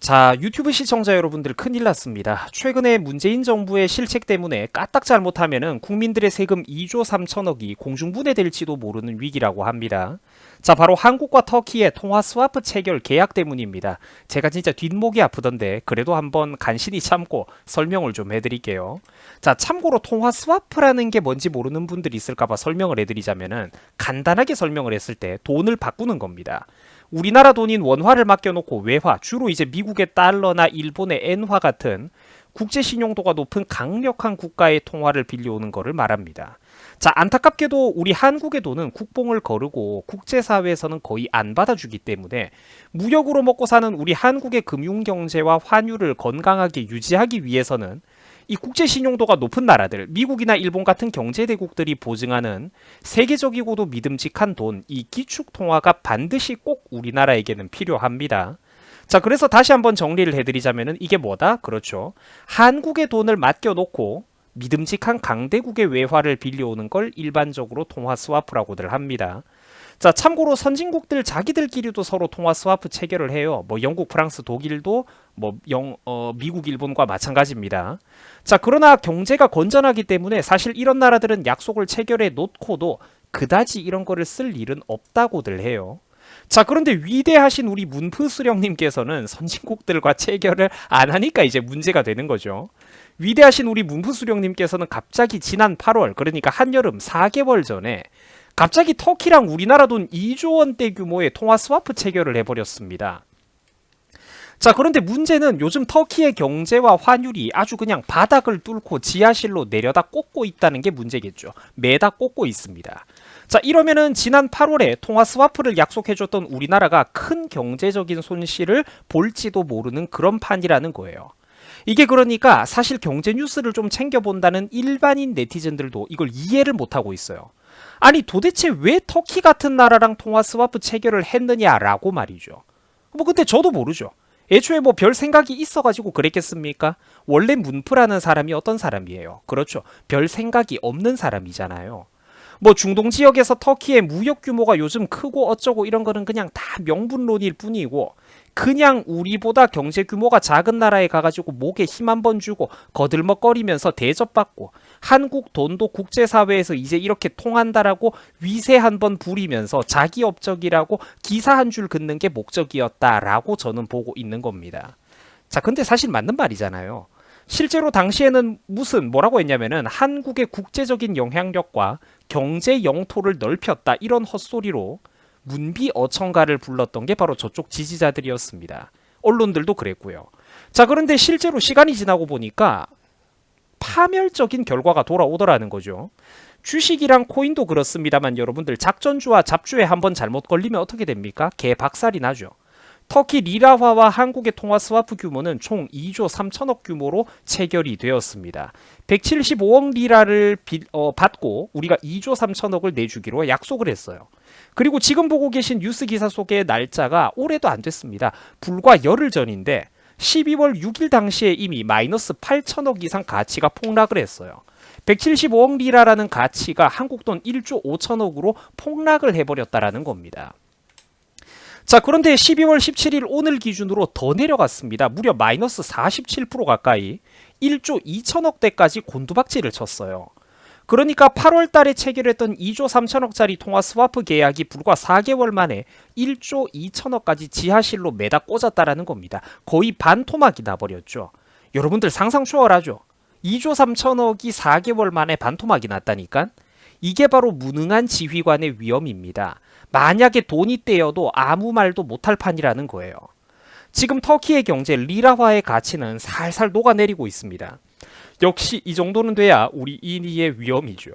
자, 유튜브 시청자 여러분들 큰일 났습니다. 최근에 문재인 정부의 실책 때문에 까딱 잘못하면은 국민들의 세금 2조 3천억이 공중분해될지도 모르는 위기라고 합니다. 자, 바로 한국과 터키의 통화 스와프 체결 계약 때문입니다. 제가 진짜 뒷목이 아프던데 그래도 한번 간신히 참고 설명을 좀 해드릴게요. 자, 참고로 통화 스와프라는 게 뭔지 모르는 분들이 있을까봐 설명을 해드리자면은 간단하게 설명을 했을 때 돈을 바꾸는 겁니다. 우리나라 돈인 원화를 맡겨놓고 외화, 주로 이제 미국의 달러나 일본의 엔화 같은 국제 신용도가 높은 강력한 국가의 통화를 빌려오는 것을 말합니다. 자, 안타깝게도 우리 한국의 돈은 국뽕을 거르고 국제사회에서는 거의 안 받아주기 때문에 무역으로 먹고 사는 우리 한국의 금융경제와 환율을 건강하게 유지하기 위해서는 이 국제 신용도가 높은 나라들, 미국이나 일본 같은 경제 대국들이 보증하는 세계적이고도 믿음직한 돈, 이 기축 통화가 반드시 꼭 우리나라에게는 필요합니다. 자, 그래서 다시 한번 정리를 해드리자면은 이게 뭐다? 그렇죠. 한국의 돈을 맡겨놓고 믿음직한 강대국의 외화를 빌려오는 걸 일반적으로 통화 스와프라고들 합니다. 자, 참고로 선진국들 자기들끼리도 서로 통화 스와프 체결을 해요. 뭐 영국, 프랑스, 독일도 뭐 영, 어, 미국, 일본과 마찬가지입니다. 자, 그러나 경제가 건전하기 때문에 사실 이런 나라들은 약속을 체결해 놓고도 그다지 이런 거를 쓸 일은 없다고들 해요. 자, 그런데 위대하신 우리 문프 수령님께서는 선진국들과 체결을 안 하니까 이제 문제가 되는 거죠. 위대하신 우리 문프 수령님께서는 갑자기 지난 8월, 그러니까 한여름 4개월 전에 갑자기 터키랑 우리나라 돈 2조 원대 규모의 통화 스와프 체결을 해버렸습니다. 자, 그런데 문제는 요즘 터키의 경제와 환율이 아주 그냥 바닥을 뚫고 지하실로 내려다 꽂고 있다는 게 문제겠죠. 매다 꽂고 있습니다. 자, 이러면은 지난 8월에 통화 스와프를 약속해줬던 우리나라가 큰 경제적인 손실을 볼지도 모르는 그런 판이라는 거예요. 이게 그러니까 사실 경제 뉴스를 좀 챙겨본다는 일반인 네티즌들도 이걸 이해를 못하고 있어요. 아니 도대체 왜 터키 같은 나라랑 통화 스와프 체결을 했느냐라고 말이죠. 뭐 근데 저도 모르죠. 애초에 뭐 별 생각이 있어가지고 그랬겠습니까? 원래 문프라는 사람이 어떤 사람이에요? 그렇죠. 별 생각이 없는 사람이잖아요. 뭐 중동 지역에서 터키의 무역 규모가 요즘 크고 어쩌고 이런 거는 그냥 다 명분론일 뿐이고 그냥 우리보다 경제 규모가 작은 나라에 가가지고 목에 힘 한 번 주고 거들먹거리면서 대접받고 한국 돈도 국제사회에서 이제 이렇게 통한다라고 위세 한 번 부리면서 자기 업적이라고 기사 한 줄 긋는 게 목적이었다라고 저는 보고 있는 겁니다. 자, 근데 사실 맞는 말이잖아요. 실제로 당시에는 무슨 뭐라고 했냐면은 한국의 국제적인 영향력과 경제 영토를 넓혔다 이런 헛소리로 문비 어청가를 불렀던 게 바로 저쪽 지지자들이었습니다. 언론들도 그랬고요. 자, 그런데 실제로 시간이 지나고 보니까 파멸적인 결과가 돌아오더라는 거죠. 주식이랑 코인도 그렇습니다만 여러분들 작전주와 잡주에 한번 잘못 걸리면 어떻게 됩니까? 개 박살이 나죠. 터키 리라화와 한국의 통화 스와프 규모는 총 2조 3천억 규모로 체결이 되었습니다. 175억 리라를 비, 어, 받고 우리가 2조 3천억을 내주기로 약속을 했어요. 그리고 지금 보고 계신 뉴스 기사 속의 날짜가 올해도 안 됐습니다. 불과 열흘 전인데 12월 6일 당시에 이미 마이너스 8천억 이상 가치가 폭락을 했어요. 175억 리라라는 가치가 한국 돈 1조 5천억으로 폭락을 해버렸다라는 겁니다. 자, 그런데 12월 17일 오늘 기준으로 더 내려갔습니다. 무려 마이너스 47% 가까이 1조 2천억 대까지 곤두박질을 쳤어요. 그러니까 8월 달에 체결했던 2조 3천억짜리 통화 스와프 계약이 불과 4개월 만에 1조 2천억까지 지하실로 매다 꽂았다라는 겁니다. 거의 반토막이 나버렸죠. 여러분들 상상 초월하죠? 2조 3천억이 4개월 만에 반토막이 났다니까? 이게 바로 무능한 지휘관의 위험입니다. 만약에 돈이 떼여도 아무 말도 못할 판이라는 거예요. 지금 터키의 경제 리라화의 가치는 살살 녹아내리고 있습니다. 역시 이 정도는 돼야 우리 인위의 위험이죠.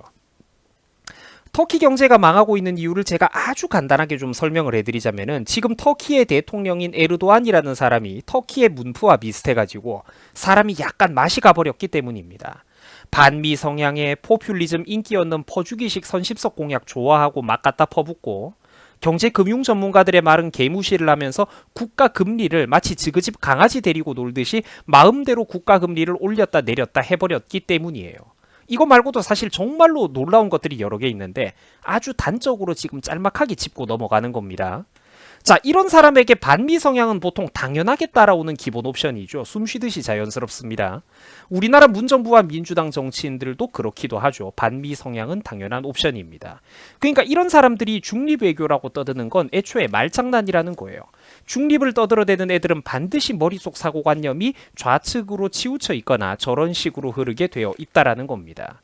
터키 경제가 망하고 있는 이유를 제가 아주 간단하게 좀 설명을 해드리자면은 지금 터키의 대통령인 에르도안이라는 사람이 터키의 문프와 비슷해가지고 사람이 약간 맛이 가버렸기 때문입니다. 반미 성향의 포퓰리즘 인기 얻는 퍼주기식 선십석 공약 좋아하고 막 갖다 퍼붓고 경제 금융 전문가들의 말은 개무시를 하면서 국가 금리를 마치 지그집 강아지 데리고 놀듯이 마음대로 국가 금리를 올렸다 내렸다 해버렸기 때문이에요. 이거 말고도 사실 정말로 놀라운 것들이 여러 개 있는데 아주 단적으로 지금 짤막하게 짚고 넘어가는 겁니다. 자, 이런 사람에게 반미 성향은 보통 당연하게 따라오는 기본 옵션이죠. 숨 쉬듯이 자연스럽습니다. 우리나라 문정부와 민주당 정치인들도 그렇기도 하죠. 반미 성향은 당연한 옵션입니다. 그러니까 이런 사람들이 중립 외교라고 떠드는 건 애초에 말장난이라는 거예요. 중립을 떠들어대는 애들은 반드시 머릿속 사고관념이 좌측으로 치우쳐 있거나 저런 식으로 흐르게 되어 있다라는 겁니다.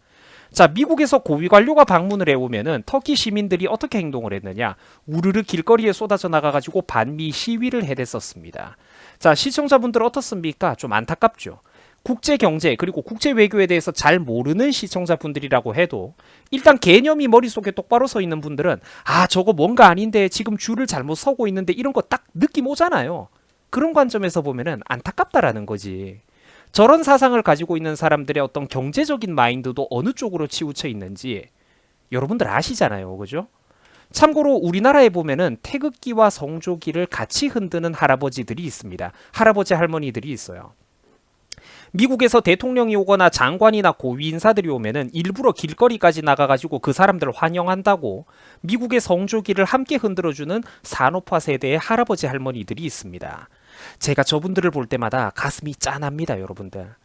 자, 미국에서 고위 관료가 방문을 해오면은 터키 시민들이 어떻게 행동을 했느냐? 우르르 길거리에 쏟아져 나가가지고 반미 시위를 해댔었습니다. 자, 시청자분들 어떻습니까? 좀 안타깝죠. 국제 경제 그리고 국제 외교에 대해서 잘 모르는 시청자분들이라고 해도 일단 개념이 머릿속에 똑바로 서 있는 분들은 아, 저거 뭔가 아닌데 지금 줄을 잘못 서고 있는데 이런 거 딱 느낌 오잖아요. 그런 관점에서 보면은 안타깝다라는 거지. 저런 사상을 가지고 있는 사람들의 어떤 경제적인 마인드도 어느 쪽으로 치우쳐 있는지 여러분들 아시잖아요. 그죠? 참고로 우리나라에 보면은 태극기와 성조기를 같이 흔드는 할아버지들이 있습니다. 할아버지 할머니들이 있어요. 미국에서 대통령이 오거나 장관이나 고위 인사들이 오면은 일부러 길거리까지 나가가지고 그 사람들을 환영한다고 미국의 성조기를 함께 흔들어주는 산업화 세대의 할아버지 할머니들이 있습니다. 제가 저분들을 볼 때마다 가슴이 짠합니다, 여러분들.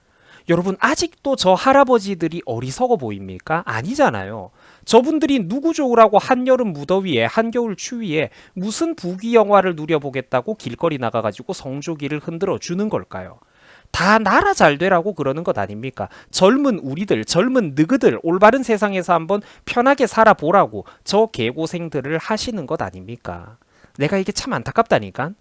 여러분 아직도 저 할아버지들이 어리석어 보입니까? 아니잖아요. 저분들이 누구 좋으라고 한여름 무더위에 한겨울 추위에 무슨 부귀 영화를 누려보겠다고 길거리 나가가지고 성조기를 흔들어 주는 걸까요? 다 나라 잘 되라고 그러는 것 아닙니까? 젊은 우리들, 젊은 느그들 올바른 세상에서 한번 편하게 살아보라고 저 개고생들을 하시는 것 아닙니까? 내가 이게 참 안타깝다니까.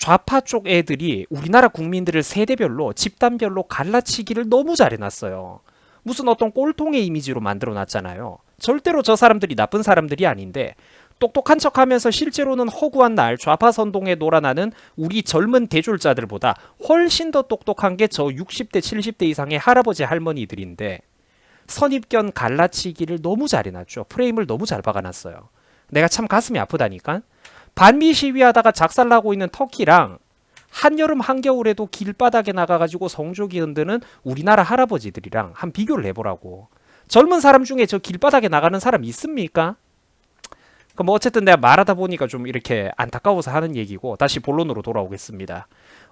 좌파 쪽 애들이 우리나라 국민들을 세대별로 집단별로 갈라치기를 너무 잘해놨어요. 무슨 어떤 꼴통의 이미지로 만들어 놨잖아요. 절대로 저 사람들이 나쁜 사람들이 아닌데 똑똑한 척하면서 실제로는 허구한 날 좌파 선동에 놀아나는 우리 젊은 대졸자들보다 훨씬 더 똑똑한 게 저 60대 70대 이상의 할아버지 할머니들인데 선입견 갈라치기를 너무 잘해놨죠. 프레임을 너무 잘 박아놨어요. 내가 참 가슴이 아프다니까. 반미 시위하다가 작살나고 있는 터키랑 한여름 한겨울에도 길바닥에 나가가지고 성조기 흔드는 우리나라 할아버지들이랑 한 비교를 해보라고. 젊은 사람 중에 저 길바닥에 나가는 사람 있습니까? 그뭐 어쨌든 내가 말하다 보니까 좀 이렇게 안타까워서 하는 얘기고 다시 본론으로 돌아오겠습니다.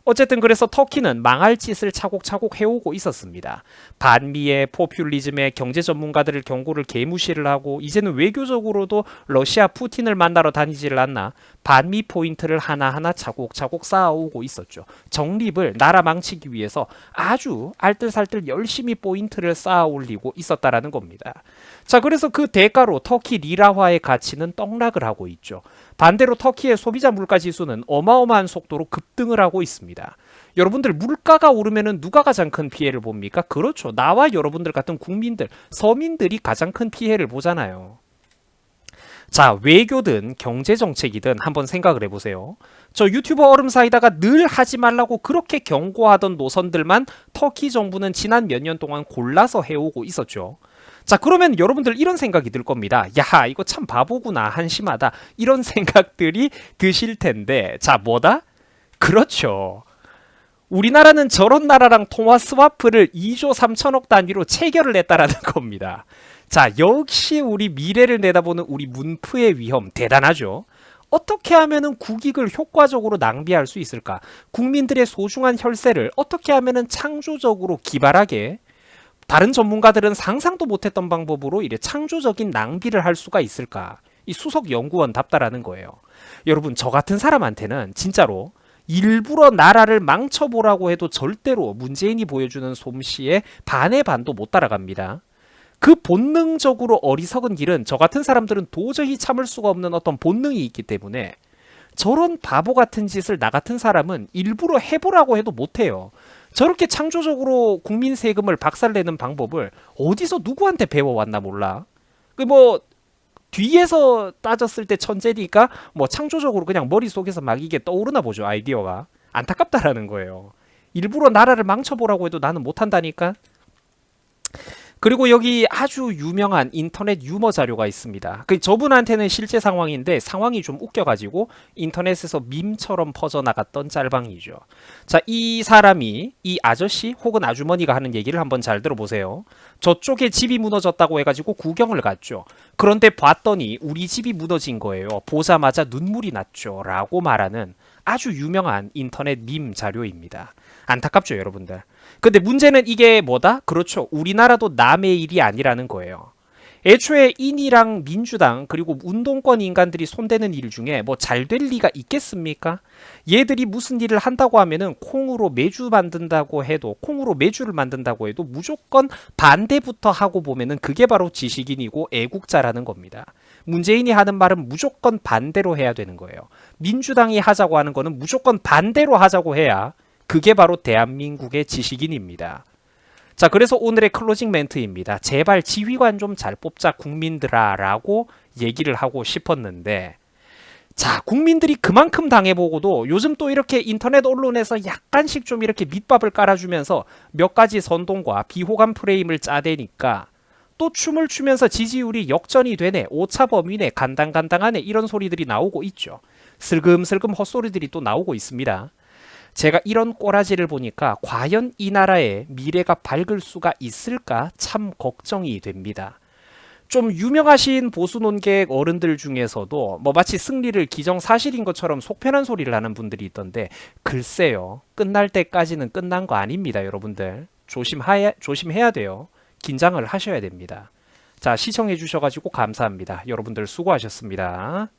어쨌든 그래서 터키는 망할 짓을 차곡차곡 해오고 있었습니다. 반미의 포퓰리즘의 경제 전문가들을 경고를 개무시를 하고 이제는 외교적으로도 러시아 푸틴을 만나러 다니지를 않나 반미 포인트를 하나하나 차곡차곡 쌓아오고 있었죠. 정립을 나라 망치기 위해서 아주 알뜰살뜰 열심히 포인트를 쌓아 올리고 있었다라는 겁니다. 자, 그래서 그 대가로 터키 리라화의 가치는 떡락을 하고 있죠. 반대로 터키의 소비자 물가 지수는 어마어마한 속도로 급등을 하고 있습니다. 여러분들 물가가 오르면은 누가 가장 큰 피해를 봅니까? 그렇죠. 나와 여러분들 같은 국민들, 서민들이 가장 큰 피해를 보잖아요. 자, 외교든 경제 정책이든 한번 생각을 해보세요. 저 유튜버 얼음 사이다가 늘 하지 말라고 그렇게 경고하던 노선들만 터키 정부는 지난 몇 년 동안 골라서 해오고 있었죠. 자, 그러면 여러분들 이런 생각이 들 겁니다. 야, 이거 참 바보구나. 한심하다. 이런 생각들이 드실 텐데. 자, 뭐다? 그렇죠. 우리나라는 저런 나라랑 통화 스와프를 2조 3천억 단위로 체결을 했다라는 겁니다. 자, 역시 우리 미래를 내다보는 우리 문프의 위험 대단하죠. 어떻게 하면은 국익을 효과적으로 낭비할 수 있을까? 국민들의 소중한 혈세를 어떻게 하면은 창조적으로 기발하게 다른 전문가들은 상상도 못했던 방법으로 이래 창조적인 낭비를 할 수가 있을까? 이 수석 연구원 답다라는 거예요. 여러분, 저 같은 사람한테는 진짜로 일부러 나라를 망쳐보라고 해도 절대로 문재인이 보여주는 솜씨에 반의 반도 못 따라갑니다. 그 본능적으로 어리석은 길은 저 같은 사람들은 도저히 참을 수가 없는 어떤 본능이 있기 때문에 저런 바보 같은 짓을 나 같은 사람은 일부러 해보라고 해도 못해요. 저렇게 창조적으로 국민 세금을 박살내는 방법을 어디서 누구한테 배워왔나 몰라. 그 뭐 뒤에서 따졌을 때 천재니까 뭐 창조적으로 그냥 머릿속에서 막 이게 떠오르나 보죠 아이디어가 안타깝다라는 거예요. 일부러 나라를 망쳐보라고 해도 나는 못한다니까. 그리고 여기 아주 유명한 인터넷 유머 자료가 있습니다. 그 저분한테는 실제 상황인데 상황이 좀 웃겨가지고 인터넷에서 밈처럼 퍼져나갔던 짤방이죠. 자, 이 사람이 이 아저씨 혹은 아주머니가 하는 얘기를 한번 잘 들어보세요. 저쪽에 집이 무너졌다고 해가지고 구경을 갔죠. 그런데 봤더니 우리 집이 무너진 거예요. 보자마자 눈물이 났죠. 라고 말하는 아주 유명한 인터넷 밈 자료입니다. 안타깝죠, 여러분들. 근데 문제는 이게 뭐다? 그렇죠. 우리나라도 남의 일이 아니라는 거예요. 애초에 인이랑 민주당 그리고 운동권 인간들이 손대는 일 중에 뭐 잘 될 리가 있겠습니까? 얘들이 무슨 일을 한다고 하면은 콩으로 매주 만든다고 해도 콩으로 매주를 만든다고 해도 무조건 반대부터 하고 보면은 그게 바로 지식인이고 애국자라는 겁니다. 문재인이 하는 말은 무조건 반대로 해야 되는 거예요. 민주당이 하자고 하는 거는 무조건 반대로 하자고 해야 그게 바로 대한민국의 지식인입니다. 자, 그래서 오늘의 클로징 멘트입니다. 제발 지휘관 좀 잘 뽑자 국민들아 라고 얘기를 하고 싶었는데 자, 국민들이 그만큼 당해보고도 요즘 또 이렇게 인터넷 언론에서 약간씩 좀 이렇게 밑밥을 깔아주면서 몇 가지 선동과 비호감 프레임을 짜대니까 또 춤을 추면서 지지율이 역전이 되네, 오차 범위네, 간당간당하네 이런 소리들이 나오고 있죠. 슬금슬금 헛소리들이 또 나오고 있습니다. 제가 이런 꼬라지를 보니까 과연 이 나라의 미래가 밝을 수가 있을까 참 걱정이 됩니다. 좀 유명하신 보수 논객 어른들 중에서도 뭐 마치 승리를 기정사실인 것처럼 속편한 소리를 하는 분들이 있던데 글쎄요 끝날 때까지는 끝난 거 아닙니다 여러분들 조심해야, 조심해야 돼요 긴장을 하셔야 됩니다. 자 시청해 주셔가지고 감사합니다. 여러분들 수고하셨습니다